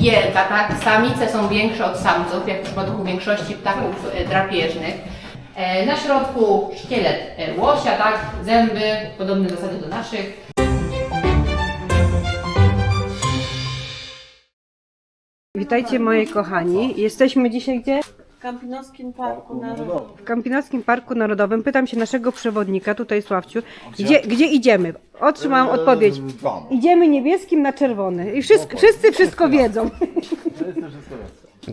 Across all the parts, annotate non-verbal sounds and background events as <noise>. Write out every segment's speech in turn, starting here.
Wielka, tak? Samice są większe od samców, jak w przypadku większości ptaków e, drapieżnych. E, Na środku szkielet e, łosia, tak? Zęby, podobne zasady do naszych. Witajcie moi kochani. Jesteśmy dzisiaj gdzie? W Kampinowskim Parku Narodowym. W Kampinowskim Parku Narodowym. Pytam się naszego przewodnika, tutaj Sławciu, gdzie, gdzie idziemy? Otrzymałam odpowiedź. Idziemy niebieskim na czerwony. I wszyscy, <laughs> wszyscy wszystko wiedzą.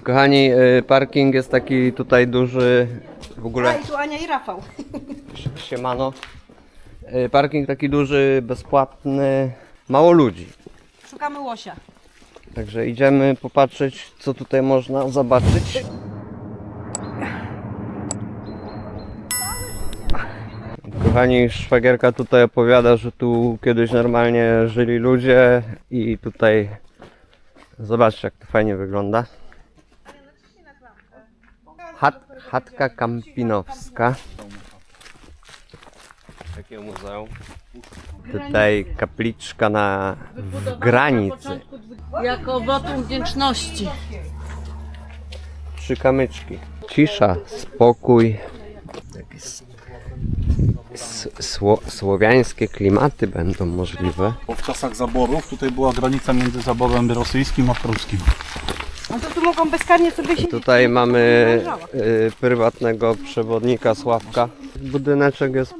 Kochani, y, parking jest taki tutaj duży, w A ogóle i tu Ania i Rafał. <laughs> siemano. Y, Parking taki duży, bezpłatny, mało ludzi. Szukamy łosia. Także idziemy popatrzeć, co tutaj można zobaczyć. Kochani, szwagierka tutaj opowiada, że tu kiedyś normalnie żyli ludzie i tutaj zobaczcie jak to fajnie wygląda. Chat, chatka Kampinowska. Takie muzeum. Tutaj kapliczka na w granicy. Jako wotum wdzięczności. Trzy kamyczki. Cisza, spokój. Sło, słowiańskie klimaty będą możliwe. Bo w czasach zaborów tutaj była granica między zaborem rosyjskim a pruskim. No to tu mogą bezkarnie sobie siedzieć. Tutaj mamy y, prywatnego przewodnika Sławka. Budyneczek jest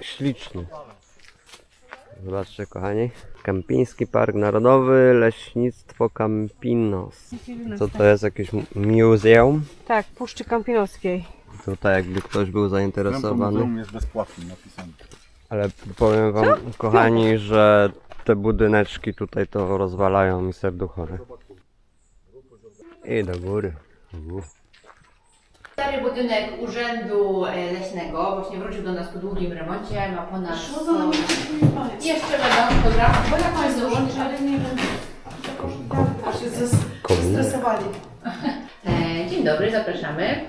śliczny. Zobaczcie kochani. Kampiński Park Narodowy, Leśnictwo Campinos. Co to jest? Jakieś mu- muzeum? Tak, Puszczy Kampinowskiej. Tutaj jakby ktoś był zainteresowany. muzeum jest bezpłatnie napisane. Ale powiem wam, kochani, że te budyneczki tutaj to rozwalają mi serduchory. I do góry. U. Stary budynek Urzędu e, Leśnego właśnie wrócił do nas po długim remoncie, ma ponad 100... Jeszcze będą, dobra, bo on jest założony, ale nie wiem. Komin. E, Dzień dobry, zapraszamy.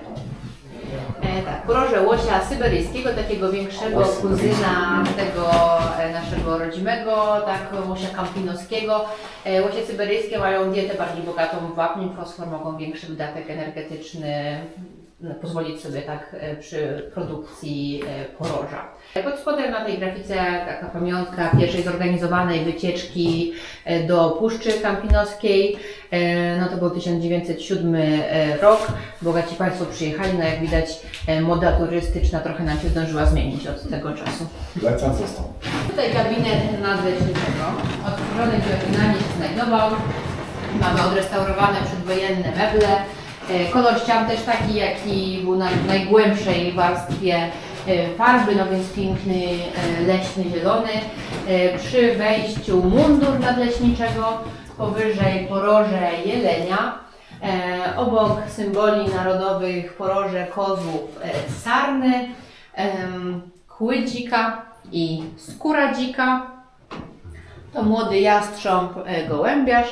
E, tak, poroże łosia syberyjskiego, takiego większego kuzyna tego e, naszego rodzimego, tak, łosia kampinowskiego. E, łosie syberyjskie mają dietę bardziej bogatą w wapń, fosfor, mogą większy wydatek energetyczny pozwolić sobie tak e, przy produkcji e, poroża. Pod spodem na tej grafice taka pamiątka pierwszej zorganizowanej wycieczki e, do Puszczy Kampinoskiej. No to był 1907 e, rok. Bogaci Państwo przyjechali, no jak widać moda turystyczna trochę nam się zdążyła zmienić od tego czasu. Lecą został. Tutaj gabinet nadleśniczego, odtworzony oryginalnie się znajdował. Mamy odrestaurowane przedwojenne meble. E, Kolor ścian też taki, jaki był na najgłębszej warstwie e, farby, no więc piękny, e, leśny, zielony. Przy wejściu mundur nadleśniczego, powyżej poroże jelenia. Obok symboli narodowych poroże kozłów sarny, kły dzika i skóra dzika. To młody jastrząb gołębiarz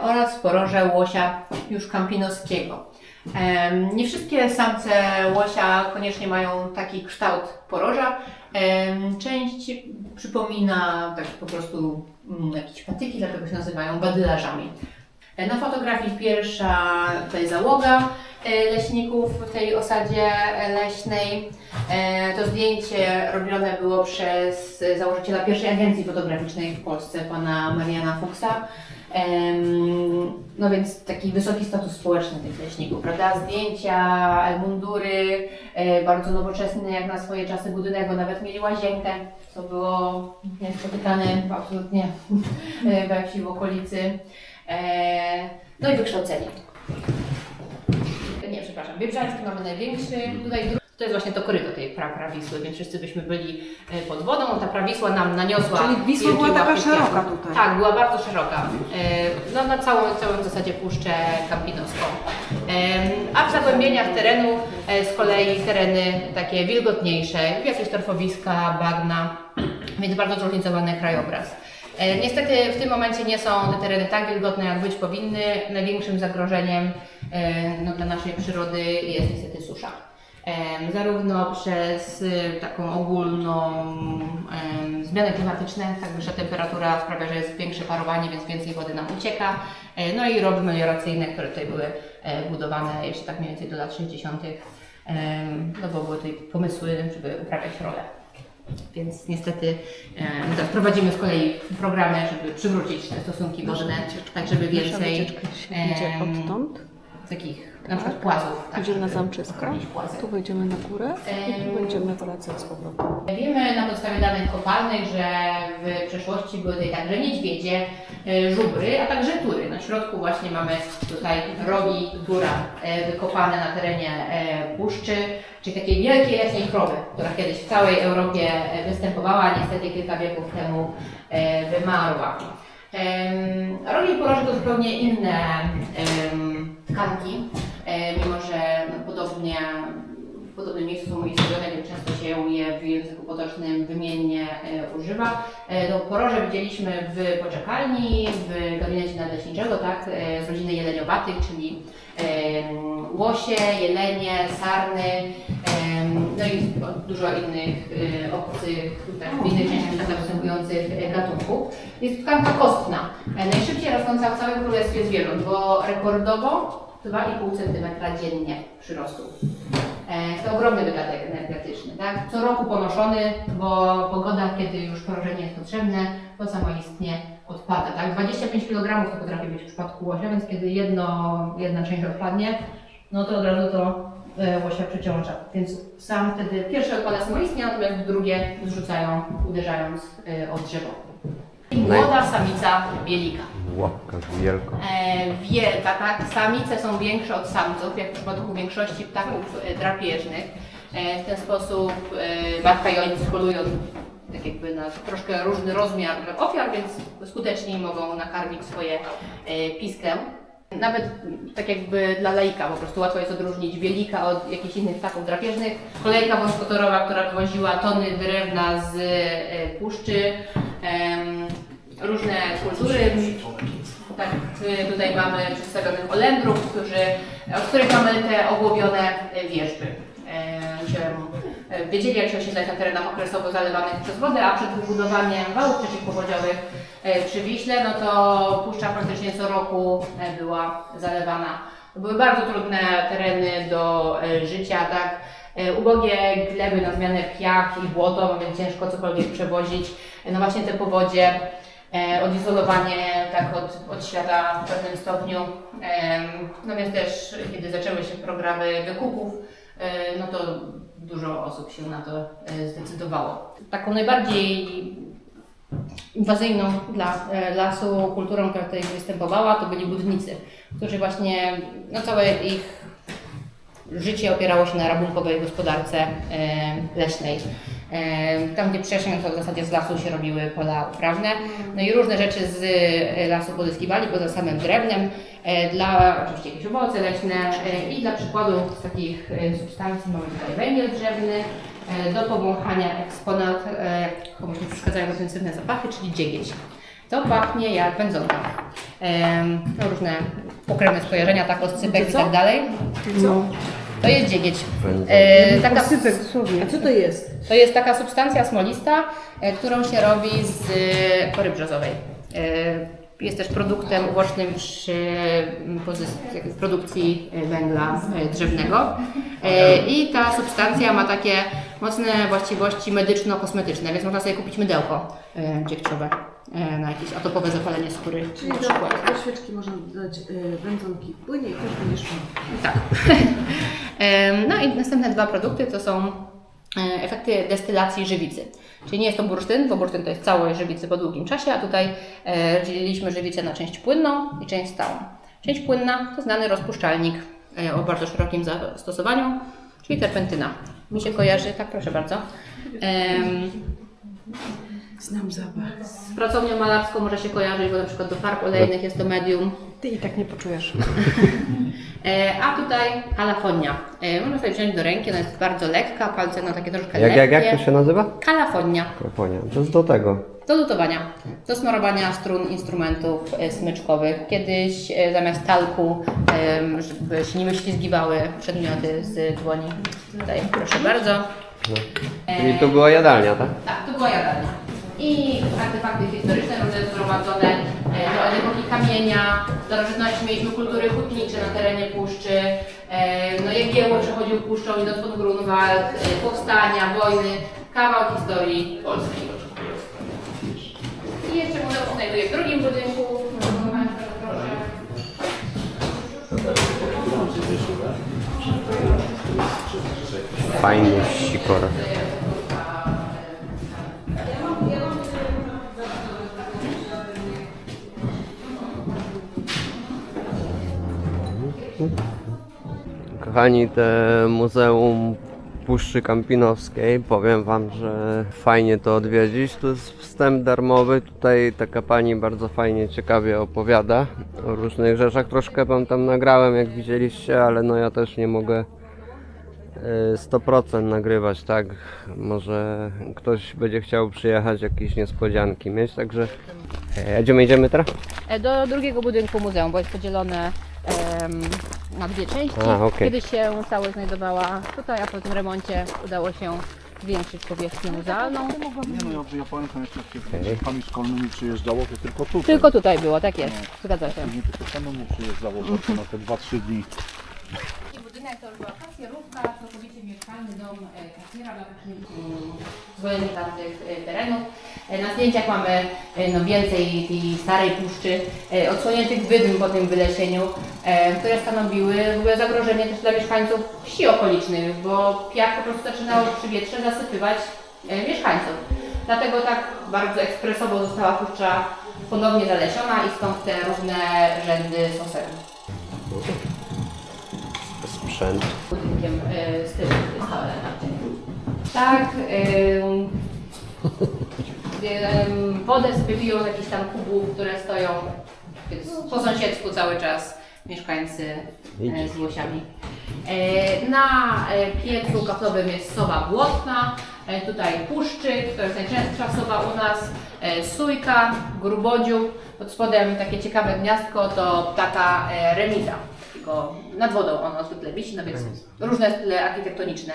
oraz poroże łosia już kampinoskiego. Em, Nie wszystkie samce łosia koniecznie mają taki kształt poroża. Em, Część przypomina tak po prostu mm, jakieś patyki, dlatego się nazywają badylarzami. E, Na fotografii pierwsza tutaj załoga e, leśników w tej osadzie e, leśnej. E, To zdjęcie robione było przez założyciela pierwszej agencji fotograficznej w Polsce, pana Mariana Fuchsa. No więc taki wysoki status społeczny tych leśników, prawda? Zdjęcia, mundury, e, bardzo nowoczesny jak na swoje czasy budynek, bo nawet mieli łazienkę, co było niespotykane absolutnie e, we wsi w okolicy. E, No i wykształcenie. Nie, przepraszam, Biebrzański mamy największy. Tutaj to jest właśnie to koryto tej pra, prawisły, więc wszyscy byśmy byli e, pod wodą. Ta prawisła nam naniosła. Czyli Wisła była taka łapy szeroka tutaj. Tak, była bardzo szeroka. E, No na całą, całą w zasadzie Puszczę Kampinowską. Em, A w zagłębieniach terenu e, z kolei tereny takie wilgotniejsze, jakieś torfowiska, bagna, <clears throat> więc bardzo zróżnicowany krajobraz. E, Niestety w tym momencie nie są te tereny tak wilgotne, jak być powinny. Największym zagrożeniem e, no, dla naszej przyrody jest niestety susza. Zarówno przez y, taką ogólną zmiany klimatyczne, tak wyższa temperatura sprawia, że jest większe parowanie, więc więcej wody nam ucieka. E, No i rowy melioracyjne, które tutaj były e, budowane jeszcze tak mniej więcej do lat 60., em, no bo były tutaj pomysły, żeby uprawiać rolę. Więc niestety e, prowadzimy z kolei programy, żeby przywrócić te stosunki wodne, tak żeby więcej odtąd, takich na przykład płazów. Tak, idzie na płazy. tu wejdziemy na górę i tu będziemy wracać z powrotem. Wiemy na podstawie danych kopalnych, że w przeszłości były tutaj także niedźwiedzie, e, żubry, a także tury. Na środku właśnie mamy tutaj rogi tura e, wykopane na terenie e, puszczy, czyli takiej wielkiej jaśniej krowy, która kiedyś w całej Europie e, występowała, niestety kilka wieków temu e, wymarła. Em, Rogi poroże to zupełnie inne em, tkanki, e, mimo że podobnie w podobnym miejscu są umiejscowione, więc często się je w języku potocznym wymiennie e, używa. E, no, poroże widzieliśmy w poczekalni, w gabinecie nadleśniczego, tak, e, z rodziny jeleniowatych, czyli łosie, jelenie, sarny, no i dużo innych e, obcych, w innych częściach świata występujących e, gatunków. Jest tkanka kostna, e, najszybciej rosnąca w całym królestwie zwierząt, bo rekordowo 2,5 cm dziennie przyrostu. E, To ogromny wydatek energetyczny, tak? Co roku ponoszony, bo pogoda, kiedy już porożenie jest potrzebne, to samoistnie odpada, tak? 25 kg to potrafi być w przypadku łosia, więc kiedy jedno, jedna część odpadnie, no to od razu to łosia przeciąża. Więc sam wtedy pierwsze odpada samoistnie, natomiast drugie zrzucają, uderzając e, o drzewo. Młoda samica bielika. Łapka wielka. E, wielka, tak? Samice są większe od samców, jak w przypadku większości ptaków e, drapieżnych. E, w ten sposób e, matka i ojciec polują tak jakby na troszkę różny rozmiar ofiar, więc skuteczniej mogą nakarmić swoje e, piskę. Nawet tak jakby dla laika po prostu łatwo jest odróżnić bielika od jakichś innych ptaków drapieżnych. Kolejka wąskotorowa, która wywoziła tony drewna z e, puszczy, em, różne kultury. Tak, tutaj mamy przedstawionych Olendrów, którzy, od których mamy te ogłobione e, wierzby. Że e, wiedzieli, jak się osiedlać na terenach okresowo zalewanych przez wodę, a przed wybudowaniem wałów przeciwpowodziowych e, przy Wiśle, no to puszcza praktycznie co roku e, była zalewana. To były bardzo trudne tereny do życia, tak. Ubogie gleby na zmianę piach i błoto, więc ciężko cokolwiek przewozić. No właśnie te powodzie odizolowanie tak od, od świata w pewnym stopniu. No więc też kiedy zaczęły się programy wykupów, no to dużo osób się na to e, zdecydowało. Taką najbardziej inwazyjną dla e, lasu kulturą, która tutaj występowała, to byli budnicy, którzy właśnie, no całe ich życie opierało się na rabunkowej gospodarce e, leśnej. E, Tam, gdzie przeszło, to w zasadzie z lasu się robiły pola uprawne. No i różne rzeczy z e, lasu pozyskiwali poza samym drewnem. e, Dla oczywiście jakieś owoce leśne i dla przykładu z takich substancji mamy tutaj węgiel drzewny, do powąchania eksponat, komuś nie przeszkadzają intensywne zapachy, czyli dziegieć. To pachnie jak wędzonka. No, różne pokrewne skojarzenia, tak, oscypek i tak dalej. To jest dziegieć. E, taka. A co to jest? to jest taka substancja smolista, e, którą się robi z e, kory brzozowej. E, Jest też produktem ubocznym przy produkcji e, węgla e, drzewnego. E, I ta substancja ma takie mocne właściwości medyczno-kosmetyczne, więc można sobie kupić mydełko dziegciowe na jakieś atopowe zapalenie skóry Czyli na do, przykład. do świeczki można dodać wędzonki w płynie i też będziesz miał. Tak. <laughs> No i następne dwa produkty to są efekty destylacji żywicy. Czyli nie jest to bursztyn, bo bursztyn to jest całość żywicy po długim czasie, a tutaj e, dzieliliśmy żywicę na część płynną i część stałą. Część płynna to znany rozpuszczalnik e, o bardzo szerokim zastosowaniu, czyli terpentyna. Mi się kojarzy, tak proszę bardzo. Em, Znam zapach. Z pracownią malarską może się kojarzyć, bo na przykład do farb olejnych jest to medium. Ty i tak nie poczujesz. <laughs> E, a tutaj kalafonia. E, można sobie wziąć do ręki, ona jest bardzo lekka, palce no takie troszkę Jak, jak, lekkie. jak to się nazywa? Kalafonia. Koponia. To jest do tego. Do lutowania, do smarowania strun instrumentów e, smyczkowych. Kiedyś zamiast talku, em, żeby się nie wyślizgiwały przedmioty z dłoni. Tutaj proszę bardzo. I tu była jadalnia, tak? Tak, to była jadalnia. I artefakty historyczne różne zgromadzone e, do epoki kamienia. Starożytności mieliśmy kultury hutnicze na terenie puszczy. E, No Jagiełło przechodził puszczą idąc pod Grunwald, e, powstania, wojny. Kawał historii polskiej. I jeszcze muzeum się znajduje w drugim budynku. Proszę. Fajny sikor. Kochani, te Muzeum Puszczy Kampinowskiej, powiem Wam, że fajnie to odwiedzić. Tu jest wstęp darmowy. Tutaj taka pani bardzo fajnie, ciekawie opowiada o różnych rzeczach. Troszkę Wam tam nagrałem, jak widzieliście, ale no ja też nie mogę e, 100% nagrywać, tak? Może ktoś będzie chciał przyjechać, jakieś niespodzianki mieć, także... E, Gdzie my idziemy teraz? E, Do drugiego budynku muzeum, bo jest podzielone em, na dwie części. A, okej. Kiedyś się całe znajdowała tutaj, a po tym remoncie udało się zwiększyć powierzchnię muzealną. Nie no, ja, ja pamiętam jeszcze Okej. jak okay. szkolnymi przyjeżdżało, to tylko tutaj. Tylko tutaj było, tak jest, zgadza się. Nie tylko samemu przyjeżdżało zawsze na te 2-3 dni. Taki budynek to już była kasjerówka, całkowicie mieszkalny dom e, kasjera dla zwolenników tamtych e, terenów. E, Na zdjęciach mamy e, no, więcej tej starej puszczy, odsłoniętych wydm po tym wylesieniu, które stanowiły w ogóle zagrożenie też dla mieszkańców wsi okolicznych, bo piach po prostu zaczynało przy wietrze zasypywać mieszkańców. Dlatego tak bardzo ekspresowo została puszcza ponownie zalesiona i stąd te różne rzędy sosen. Sprzęt. budynkiem y, z. Tak. <laughs> ym, wodę sobie piją z jakichś tam kubów, które stoją po sąsiedzku cały czas mieszkańcy e, z łosiami. E, Na e, piecu kaflowym jest sowa błotna, e, tutaj puszczyk, to jest najczęstsza sowa u nas, e, sójka, grubodziu, pod spodem takie ciekawe gniazdko to taka e, remiza, tylko nad wodą ono zwykle wisi, no więc różne style architektoniczne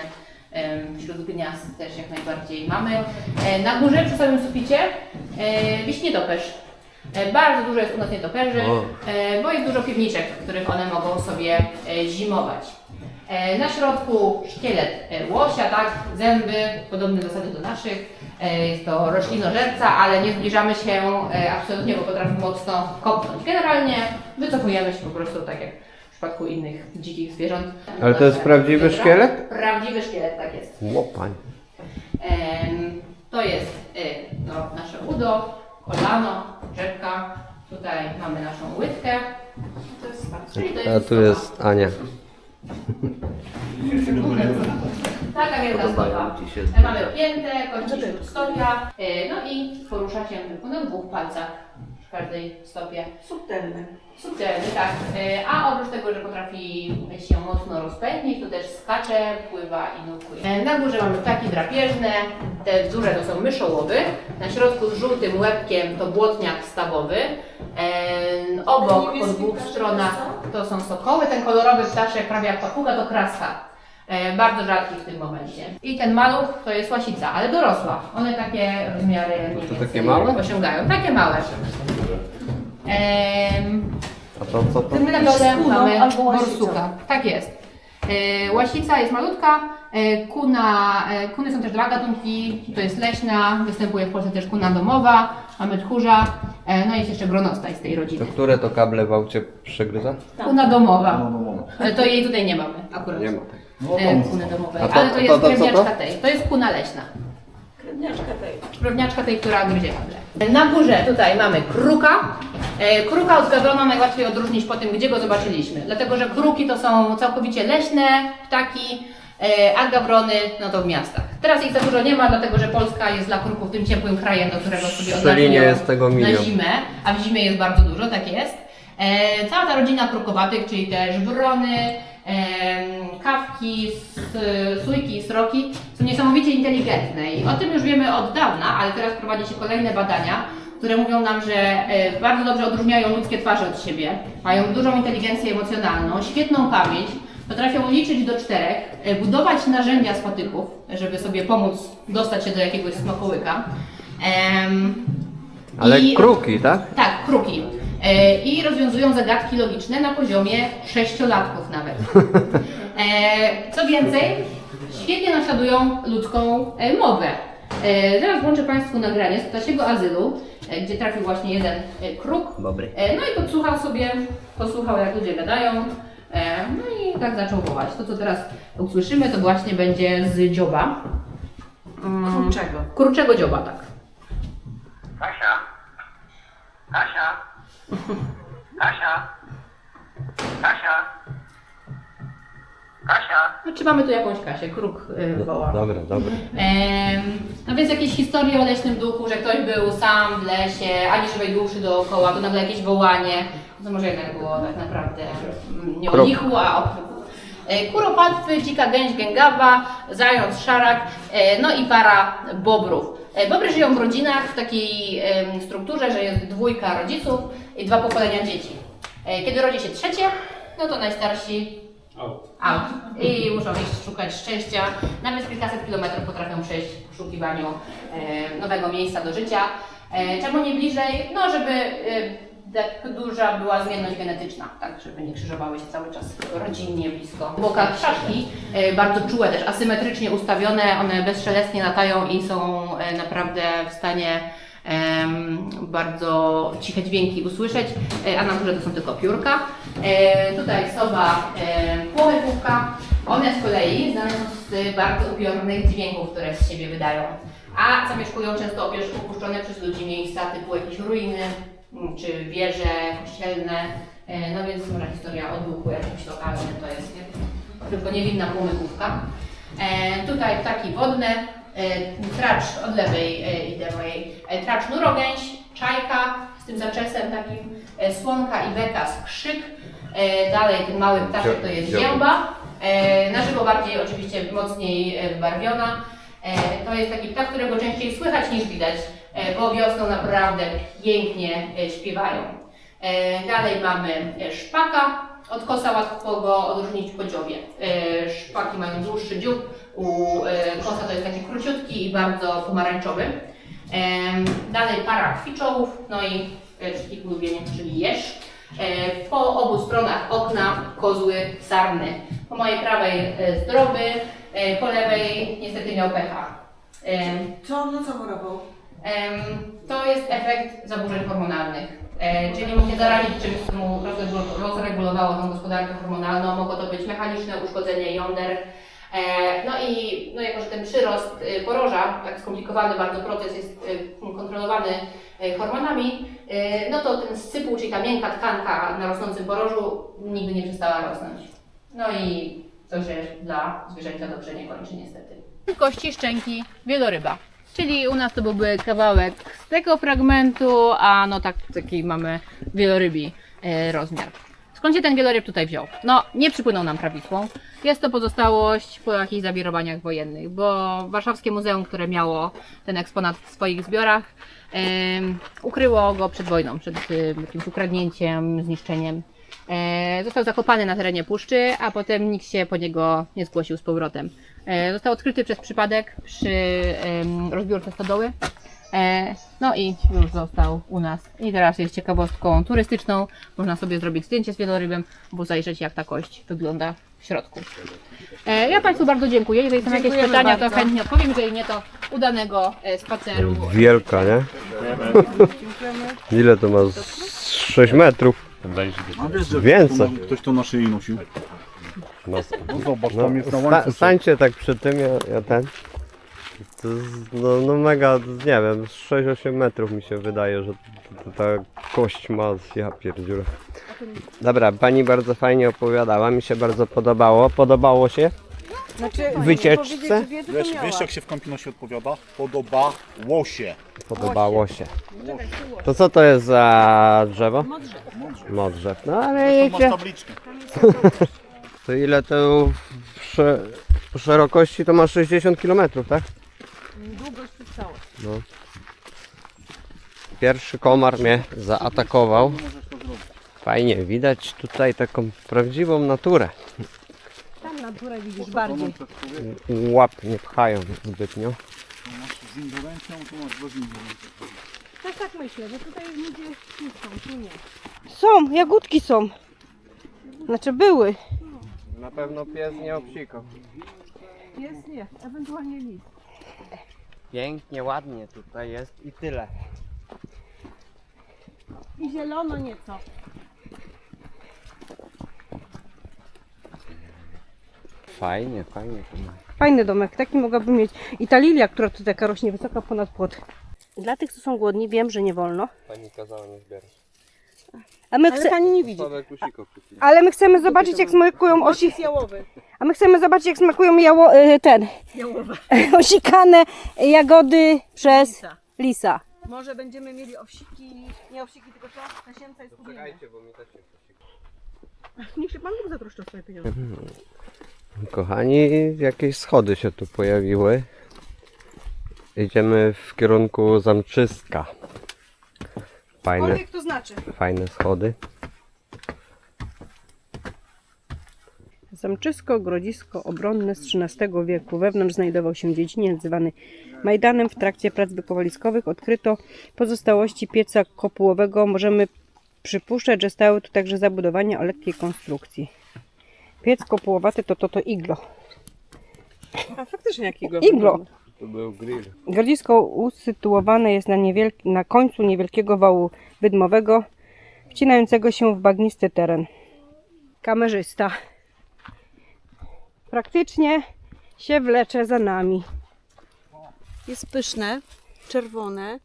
em, wśród gniazd też jak najbardziej mamy. E, Na górze przy samym suficie e, wisi nietoperz. E, Bardzo dużo jest u nas nietoperzy, O. e, bo jest dużo piwniczek, w których one mogą sobie e, zimować. E, Na środku szkielet e, łosia, tak, zęby, podobne zasady do naszych. E, Jest to roślinożerca, ale nie zbliżamy się e, absolutnie, bo potrafi mocno kopnąć. Generalnie wycofujemy się po prostu tak jak przypadku innych dzikich zwierząt. Ale to jest prawdziwy szkielet? Prawdziwy szkielet, tak jest. Łopań. Em, To jest y, to nasze udo, kolano, rzepka. Tutaj mamy naszą łydkę. To jest czyli to A jest tu stopa. jest Ania. Taka wielka stopa. Mamy piętę, kończymy stopia, y, no i porusza się tylko na dwóch palcach w każdej stopie. Subtelny. Subtelny, tak. Y, A oprócz tego, że potrafi się mocno rozpędzić, to też skacze, pływa i nurkuje. E, Na górze mamy ptaki drapieżne, te duże to są myszołowy, na środku z żółtym łebkiem to błotniak stawowy, E, obok po dwóch stronach to są sokoły, ten kolorowy ptaszek prawie jak papuga to kraska. E, bardzo rzadki w tym momencie. I ten maluch to jest łasica, ale dorosła. One takie rozmiary To takie małe? osiągają. Takie małe. Em, A to co to? na dole mamy albo łasicą. borsuka. Tak jest. E, łasica jest malutka, e, kuna, e, kuny są też dwa gatunki, to jest leśna, występuje w Polsce też kuna domowa, mamy tchórza, e, no i jest jeszcze gronostaj z tej To rodziny. które to kable w aucie przegryza? Kuna domowa, No, no, no. ale to jej tutaj nie mamy akurat. Nie ma tak. No, E, kuny domowej, A ale to jest krewniaczka tej, to jest kuna leśna. Krewniaczka tej. Krewniaczka tej, która gryzie kable. Na górze tutaj mamy kruka. E, Kruka od gawrona najłatwiej odróżnić po tym, gdzie go zobaczyliśmy. Dlatego, że kruki to są całkowicie leśne ptaki. e, a gawrony no to w miastach. Teraz ich za dużo nie ma, dlatego że Polska jest dla kruków tym ciepłym krajem, do którego sobie Szczelinie odnajdują jest tego na milion. zimę, a w zimie jest bardzo dużo, tak jest. E, cała ta rodzina krukowatych, czyli też wrony, kawki, sójki, sroki są niesamowicie inteligentne i o tym już wiemy od dawna, ale teraz prowadzi się kolejne badania, które mówią nam, że e, bardzo dobrze odróżniają ludzkie twarze od siebie, mają dużą inteligencję emocjonalną, świetną pamięć, potrafią liczyć do czterech, e, budować narzędzia z patyków, żeby sobie pomóc dostać się do jakiegoś smakołyka. Em, Ale i- kruki, tak? tak, kruki. E, I rozwiązują zagadki logiczne na poziomie sześciolatków nawet. E, co więcej, świetnie naśladują ludzką e, mowę. Zaraz włączę Państwu nagranie z ptasiego azylu, gdzie trafił właśnie jeden kruk. Dobry. No i podsłuchał sobie, posłuchał jak ludzie gadają. No i tak zaczął wołać. To co teraz usłyszymy to właśnie będzie z dzioba. Mm, Kurczego. Kurczego dzioba, tak. Kasia. Kasia. Kasia. Kasia. Kasia. No, czy mamy tu jakąś Kasię? Kruk y, woła. Dobra, dobra. Em, no więc jakieś historie o leśnym duchu, że ktoś był sam w lesie, ani żywej duszy dookoła, to nagle jakieś wołanie. No to może jednak było tak naprawdę mm, nie o Kruk. lichu, a o. E, Kuropatwy, dzika gęś gęgawa, zając szarak, e, no i para bobrów. E, Bobry żyją w rodzinach w takiej strukturze, że jest dwójka rodziców i dwa pokolenia dzieci. E, Kiedy rodzi się trzecie, no to najstarsi out. I muszą iść szukać szczęścia. Nawet kilkaset kilometrów potrafią przejść w poszukiwaniu e, nowego miejsca do życia. E, czemu nie bliżej? No, żeby e, tak duża była zmienność genetyczna, tak, żeby nie krzyżowały się cały czas rodzinnie blisko. W bokach szaszki, e, bardzo czułe też, asymetrycznie ustawione, one bezszelestnie latają i są e, naprawdę w stanie bardzo ciche dźwięki usłyszeć, e, a na górze to są tylko piórka. E, tutaj soba e, płomykówka. One z kolei znane są z bardzo upiornych dźwięków, które z siebie wydają. A zamieszkują często opuszczone przez ludzi miejsca typu jakieś ruiny, czy wieże kościelne. E, no więc może historia o duchu jakimś lokalnym to jest nie? tylko niewinna płomykówka. E, tutaj ptaki wodne, e, tracz od lewej idę mojej, tracz nurogęś, czajka z tym zaczesem takim, słonka i beka skrzyk, e, dalej ten mały ptaszek to jest e, na żywo bardziej oczywiście mocniej wybarwiona. To jest taki ptak, którego częściej słychać niż widać, bo wiosną naprawdę pięknie e, śpiewają. E, Dalej mamy e, szpaka. Od kosa łatwo go odróżnić po dziobie. E, Szpaki mają dłuższy dziób, u e, kosa to jest taki króciutki i bardzo pomarańczowy. Dalej para kwiczołów, no i e, wszystkich ulubieniec, czyli jeż. E, Po obu stronach okna kozły sarny. Po mojej prawej e, zdrowy, e, po lewej niestety miał pecha. Co, na co chorował? To jest efekt zaburzeń hormonalnych. E, Czyli mógł się zarazić czymś, co mu rozregu- rozregulowało tą gospodarkę hormonalną. Mogło to być mechaniczne uszkodzenie jąder. E, No i no jako, że ten przyrost y, poroża, tak skomplikowany bardzo proces jest kontrolowany hormonami, no to ten sypuł, czyli ta miękka tkanka na rosnącym porożu nigdy nie przestała rosnąć. No i to się dla zwierzęcia dobrze nie kończy niestety. Kości szczęki wieloryba. Czyli u nas to byłby kawałek z tego fragmentu, a no tak taki mamy wielorybi e, rozmiar. Skąd się ten wieloryb tutaj wziął? No, nie przypłynął nam prawisłą. Jest to pozostałość po jakichś zawirowaniach wojennych, bo Warszawskie Muzeum, które miało ten eksponat w swoich zbiorach, ukryło go przed wojną, przed jakimś ukradnięciem, zniszczeniem. E, Został zakopany na terenie puszczy, a potem nikt się po niego nie zgłosił z powrotem. E, Został odkryty przez przypadek przy em, rozbiórce stodoły. E, No i już został u nas. I teraz jest ciekawostką turystyczną. Można sobie zrobić zdjęcie z wielorybem, bo zajrzeć jak ta kość wygląda w środku. E, Ja Państwu bardzo dziękuję. Jeżeli są jakieś Dziękujemy pytania, to bardzo. chętnie odpowiem. Jeżeli nie, to udanego e, spaceru. Wielka, nie? <laughs> Ile to ma? Z 6 metrów. A wiesz, że Więcej. Ktoś to, ktoś to na szyi nosił. No, No zobacz, no, tam jest na sta, łańcuchu. stańcie tak przy tym, ja, ja ten. To jest, no, no mega, nie wiem, z 6-8 metrów mi się wydaje, że t- ta kość ma, ja pierdziurę. Dobra, pani bardzo fajnie opowiadała, mi się bardzo podobało. Podobało się? Znaczy, Wycieczce? powiedzieć, to Wiesz, miała. wiesz jak się w Campinosie odpowiada? Podobało się. Podobało się. To co to jest za drzewo? Modrzew. No ale To masz tabliczkę. <laughs> To ile to w sze- szerokości to ma 60 km, tak? Długość to całe. No. Pierwszy komar mnie zaatakował. Fajnie, widać tutaj taką prawdziwą naturę. Naturę widzisz bardziej. Łap nie pchają zbytnio. Z indolencją, tu masz bez indolencji. Tak, tak myślę, że tutaj ludzie nie są, tu nie. Są, jagódki są. Znaczy były. Na pewno pies nie obsikał. Jest nie, ewentualnie lis. Pięknie, ładnie tutaj jest i tyle. I zielono nieco. Fajnie, fajnie. to. Fajny domek, taki mogłabym mieć. I ta lilia, która tu taka rośnie wysoka ponad płot. Dla tych, co są głodni, wiem, że nie wolno. Pani kazała nie zbierać. A my chce... pani nie widzi. Sławek usiko kupił. Ale my chcemy zobaczyć, jak smakują osi... Jałowy. A my chcemy zobaczyć, jak smakują jało... y, ten... Jałowe. <laughs> osikane jagody przez Lisa. lisa. Może będziemy mieli owsiki, nie owsiki, tylko co? Tasiemca jest kupienie. Czekajcie, bo mi też nie. Niech się pan Bóg zatroszczy o swoje pieniądze. Kochani, jakieś schody się tu pojawiły. Idziemy w kierunku Zamczyska. Fajne, Cokolwiek to znaczy. fajne schody. Zamczysko, grodzisko obronne z XIII wieku. Wewnątrz znajdował się dziedziniec zwany Majdanem. W trakcie prac wykowaliskowych odkryto pozostałości pieca kopułowego. Możemy przypuszczać, że stały tu także zabudowania o lekkiej konstrukcji. Piec kopułowaty to to, to iglo. A faktycznie jakiego? Iglo. Tu był grill. Grodzisko usytuowane jest na, niewielk- na końcu niewielkiego wału wydmowego, wcinającego się w bagnisty teren. Kamerzysta. Praktycznie się wlecze za nami. Jest pyszne, czerwone.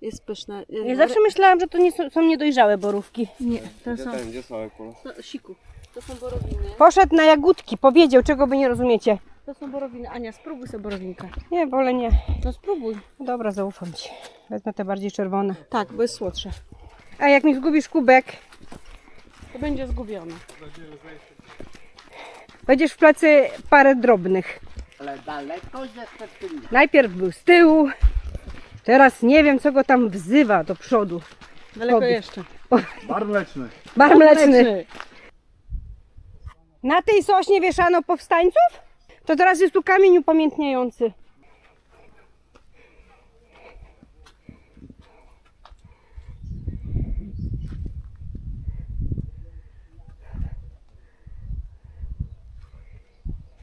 Jest pyszne. Ja zawsze myślałam, że to nie są, są niedojrzałe borówki. Nie, to są... gdzie polas? To, siku. To są borowiny. Poszedł na jagódki, powiedział, czego wy nie rozumiecie. To są borowiny. Ania, spróbuj sobie borowinkę. Nie, wolę nie. No spróbuj. Dobra, zaufam ci. Wezmę te bardziej czerwone. Tak, bo jest słodsze. A jak mi zgubisz kubek, To będzie zgubione. będziesz w plecy parę drobnych. Ale daleko ze Szczecina. Najpierw był z tyłu, teraz nie wiem, co go tam wzywa do przodu. Daleko jeszcze. Bar mleczny. Bar mleczny. Na tej sośnie wieszano powstańców? To teraz jest tu kamień upamiętniający.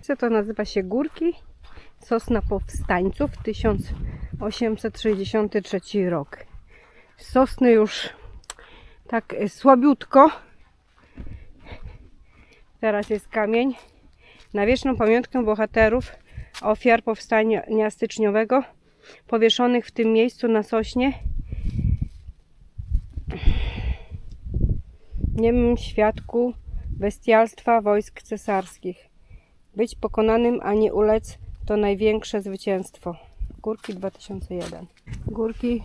Co to nazywa się Górki? Sosna Powstańców 1863 rok. Sosny już tak słabiutko. Teraz jest kamień na wieczną pamiątkę bohaterów ofiar powstania styczniowego powieszonych w tym miejscu na sośnie. Niemym świadku bestialstwa wojsk cesarskich. Być pokonanym, a nie ulec to największe zwycięstwo. Górki 2001. Górki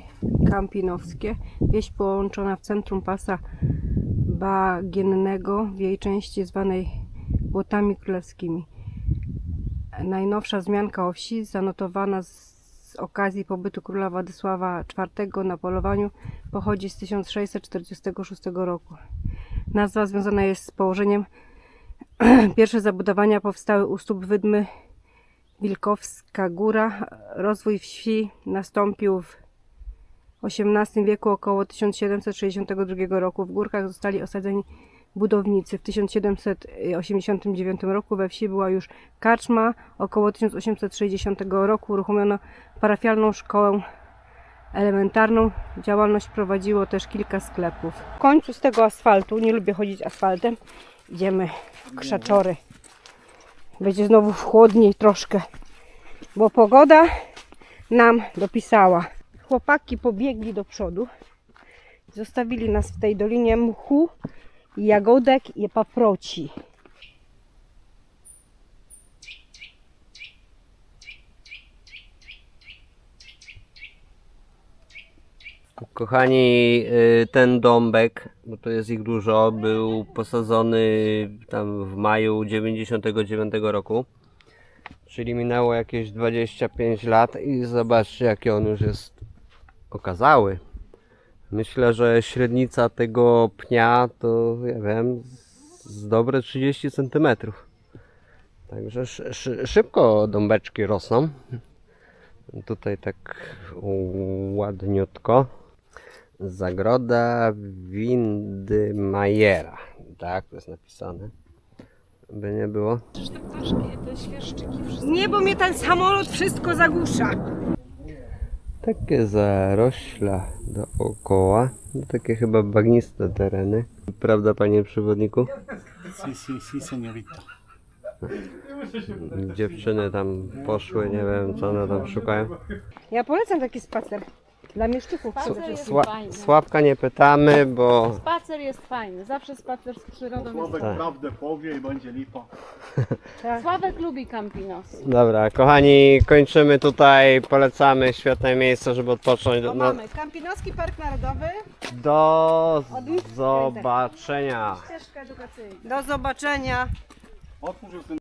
Kampinowskie. Wieś połączona w centrum pasa bagiennego w jej części zwanej Błotami Królewskimi. Najnowsza wzmianka o wsi zanotowana z okazji pobytu króla Władysława IV na polowaniu pochodzi z 1646 roku. Nazwa związana jest z położeniem <clears throat> Pierwsze zabudowania powstały u stóp wydmy Wilkowska Góra. Rozwój wsi nastąpił w XVIII wieku około 1762 roku. W górkach zostali osadzeni budownicy. W 1789 roku we wsi była już karczma. Około 1860 roku uruchomiono parafialną szkołę elementarną. Działalność prowadziło też kilka sklepów. W końcu z tego asfaltu, nie lubię chodzić asfaltem, idziemy w krzaczory. Będzie znowu chłodniej troszkę, bo pogoda nam dopisała chłopaki pobiegli do przodu. Zostawili nas w tej dolinie mchu, jagodek i paproci. Kochani, y, ten dąbek, bo to jest ich dużo, był posadzony tam w maju 99 roku. Czyli minęło jakieś 25 lat i zobaczcie, jaki on już jest okazały. Myślę, że średnica tego pnia to, ja wiem, z dobre 30 cm. Także szy, szy, szybko dąbeczki rosną. Tutaj tak ładniutko. Zagroda Windymajera. Tak, to jest napisane. By nie było. Nie, bo mnie ten samolot wszystko zagłusza. Takie zarośla dookoła. No, takie chyba bagniste tereny. Prawda, panie przewodniku? Si, si, si, señorita. Dziewczyny tam poszły, nie wiem co one tam szukają. Ja polecam taki spacer. Dla mieszczuchów. Sła, Sławka nie pytamy, bo Spacer jest fajny, zawsze spacer z przyrodą jest Sławek Tak. prawdę powie i będzie lipa. Sławek lubi Campinos. Dobra, kochani, kończymy tutaj. Polecamy świetne miejsce, żeby odpocząć. To No, mamy Kampinoski Park Narodowy. do zobaczenia. Do zobaczenia. Otwórz już ten